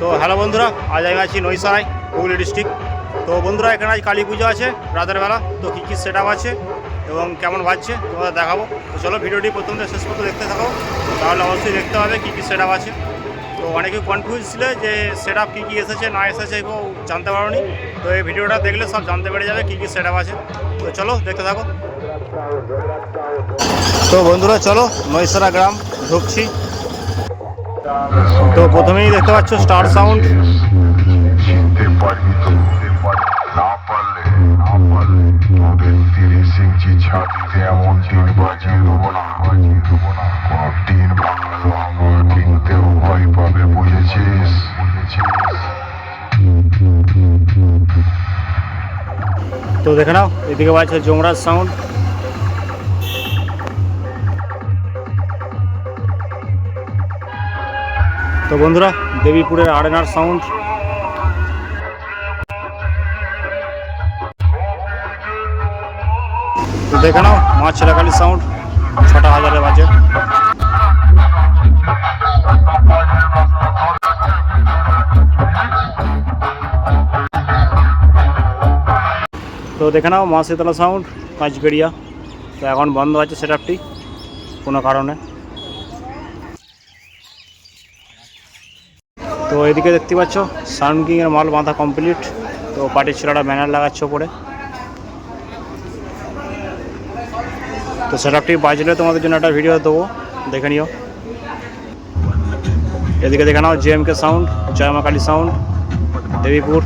তো হ্যালো বন্ধুরা, আজ আমি আছি নৈসারায় হুগলি ডিস্ট্রিক্ট তো বন্ধুরা, এখানে আজ কালী পুজো আছে, রাতের বেলা। তো কী কী সেট আছে এবং কেমন বাজছে, তোমাদের দেখাবো। তো চলো ভিডিওটি প্রথম থেকে শেষ পর্যন্ত দেখতে থাকো। তাহলে অবশ্যই দেখতে হবে কী কী সেট আছে। তো অনেকে কনফিউজ ছিল যে সেট আপ কী কী এসেছে, না এসেছে, এগুলো জানতে পারোনি। তো এই ভিডিওটা দেখলে সব জানতে পেরে যাবে কী কী সেট আছে। তো চলো দেখতে থাকো। তো বন্ধুরা, চলো নৈসারা গ্রাম ঢুকছি। তো প্রথমেই দেখতে পাচ্ছ স্টার সাউন্ড। তো না পারলে না পারলে তোদের তিরিশ তো বন্ধুরা, দেবীপুরের আরেনার সাউন্ড দেখে নাও, মা ছেলাকালী সাউন্ড ছটা হাজারে বাজে। তো দেখে নাও, মা শীতলা সাউন্ড পাঁচগড়িয়া তো এখন বন্ধ আছে সেটআপটি কোনো কারণে। তো এদিকে দেখতে পাচ্ছ সাউন্ড কিংয়ের মাল বাঁধা কমপ্লিট তো পার্টি ছেলেরা ব্যানার লাগাচ্ছে ওপরে তো সেটআপটি বাজলে তোমাদের জন্য একটা ভিডিও দেবো, দেখে নিও। এদিকে দেখে নাও জে এম জেএমকে সাউন্ড জয়মা কালী সাউন্ড দেবীপুর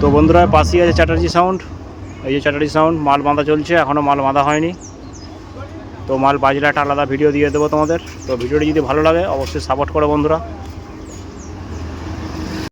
তো বন্ধুরা, পাশেই আছে চ্যাটার্জি সাউন্ড এই যে চ্যাটার্জি সাউন্ড মাল বাঁধা চলছে এখনও মাল বাঁধা হয়নি। তো মাল বাজলে একটা আলাদা ভিডিও দিয়ে দেবো তোমাদের। তো ভিডিওটি যদি ভালো লাগে, অবশ্যই সাপোর্ট করো বন্ধুরা।